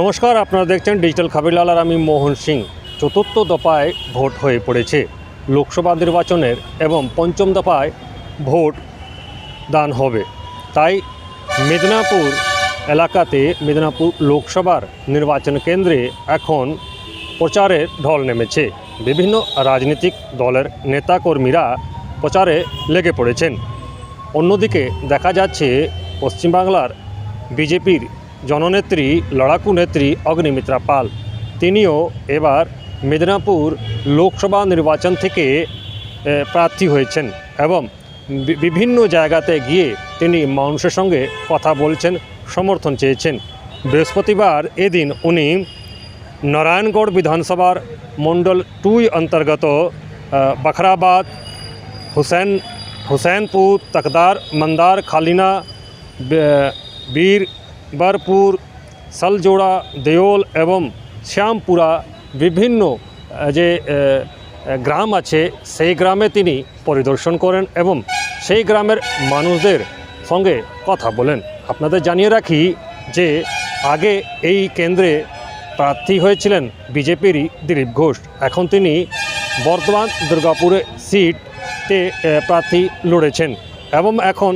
নমস্কার, আপনারা দেখছেন ডিজিটাল খাবিলাল আর আমি মোহন সিং। চতুর্থ দফায় ভোট হয়ে পড়েছে। লোকসভা নির্বাচনের এবং পঞ্চম দফায় ভোট দান হবে। তাই মেদিনীপুর এলাকাতে মেদিনীপুর লোকসভার নির্বাচন কেন্দ্রে এখন প্রচারের ঢল নেমেছে। বিভিন্ন রাজনৈতিক দলের নেতাকর্মীরা প্রচারে লেগে পড়েছেন। অন্যদিকে দেখা যাচ্ছে, পশ্চিমবাংলার বিজেপির জননেত্রী, লড়াকু নেত্রী অগ্নিমিত্রা পাল। তিনিও এবার মেদিনীপুর লোকসভা নির্বাচন থেকে প্রার্থী হয়েছেন এবং বিভিন্ন জায়গাতে গিয়ে তিনি মানুষের সঙ্গে কথা বলছেন, সমর্থন চেয়েছেন। বৃহস্পতিবার এদিন উনি নারায়ণগড় বিধানসভার মণ্ডল টুই অন্তর্গত বখরাবাদ, হুসেন, হুসেনপুর, তকদার, মন্দার, খালিনা বীর বারপুর, সালজোড়া, দেওল এবং শ্যামপুরা বিভিন্ন যে গ্রাম আছে, সেই গ্রামে তিনি পরিদর্শন করেন এবং সেই গ্রামের মানুষদের সঙ্গে কথা বলেন। আপনাদের জানিয়ে রাখি যে, আগে এই কেন্দ্রে প্রার্থী হয়েছিলেন বিজেপিরই দিলীপ ঘোষ। এখন তিনি বর্ধমান দুর্গাপুরে সিটতে প্রার্থী লড়েছেন এবং এখন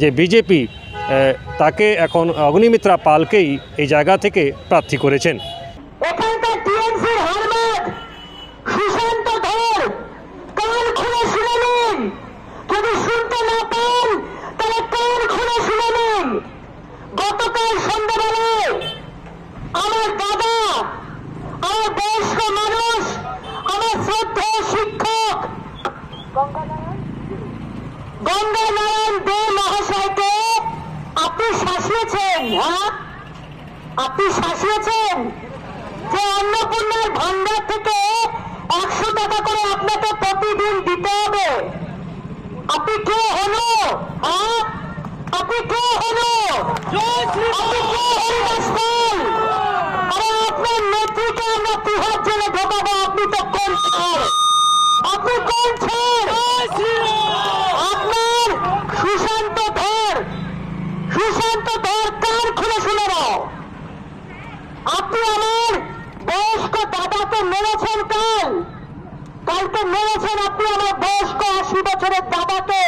যে বিজেপি তাকে এখন অগ্নিমিত্রা পালকেই এই জায়গা থেকে প্রার্থী করেছেন। এখানকার টিএমসির হারমাদ সুশান্ত ধর, কান খুলে শুনে নিন। যদি শুনতে না পান, তাহলে কান খুলে শুনে নিন। গতকাল সন্ধ্যাবেলায় আমার দাদা, আমার বয়স্ক মানুষ, আমার শ্রদ্ধেয় শিক্ষক গঙ্গা নারায়ণ দে মহাশয়কে আপনি শাসিয়েছেন হ্যাঁ আপনি শাসিয়েছেন যে অন্নপূর্ণার ভান্ডার থেকে একশো টাকা করে আপনাকে প্রতিদিন দিতে হবে। আপনি কে হলো হ্যাঁ? আপনি কে হলো আপনি কে হরিদাস আরে আপনার কালকে মেরেছেন আপনি আমার বয়স্ক আশি বছরের দাদাকে।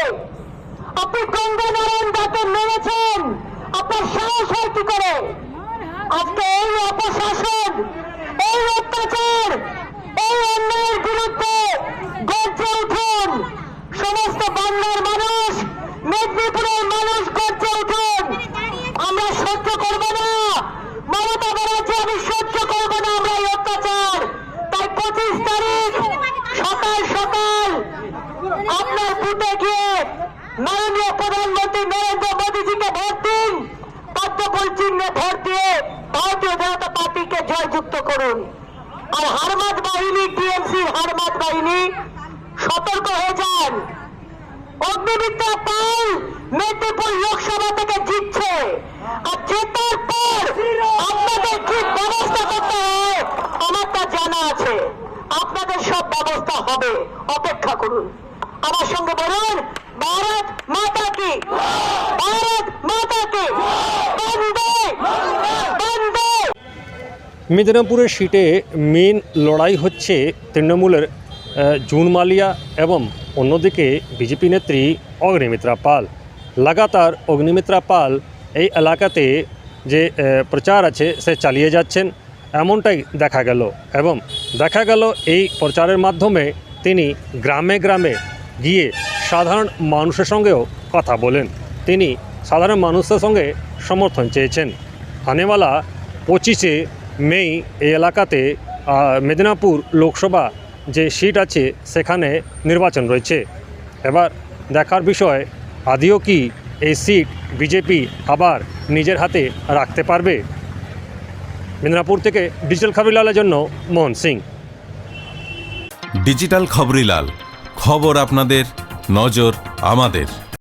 আপনি গঙ্গা নারায়ণ দাকে মেরেছেন। আপনার সাহস হয় কি করে? আজকে এই অপশাসন, এই অত্যাচার, এই অন্যায়ের বিরুদ্ধে গর্জে উঠুন। সমস্ত বাংলার পাল মেদিনীপুর লোকসভা থেকে জিতছে। আর জেতার পর আপনাদের কি ব্যবস্থা করতে আমার তা জানা আছে। আপনাদের সব ব্যবস্থা হবে। অপেক্ষা করুন। আমার সঙ্গে বলুন, ভারত মাতা কি? ভারত মাতা কি? মেদিনীপুরের সিটে মেন লড়াই হচ্ছে তৃণমূলের জুন মালিয়া এবং অন্যদিকে বিজেপি নেত্রী অগ্নিমিত্রা পাল। লাগাতার অগ্নিমিত্রা পাল এই এলাকাতে যে প্রচার আছে, সে চালিয়ে যাচ্ছেন, এমনটাই দেখা গেল এবং দেখা গেল এই প্রচারের মাধ্যমে তিনি গ্রামে গ্রামে গিয়ে সাধারণ মানুষের সঙ্গেও কথা বলেন। তিনি সাধারণ মানুষের সঙ্গে সমর্থন চেয়েছেন। আনেওয়ালা পঁচিশে মে এই এলাকাতে মেদিনীপুর লোকসভা যে সিট আছে, সেখানে নির্বাচন রয়েছে। এবার দেখার বিষয়, আদিও কি এই সিট বিজেপি আবার নিজের হাতে রাখতে পারবে? মেদিনীপুর থেকে ডিজিটাল খবরিলালের জন্য মোহন সিং। ডিজিটাল খবরিলাল, খবর আপনাদের, নজর আমাদের।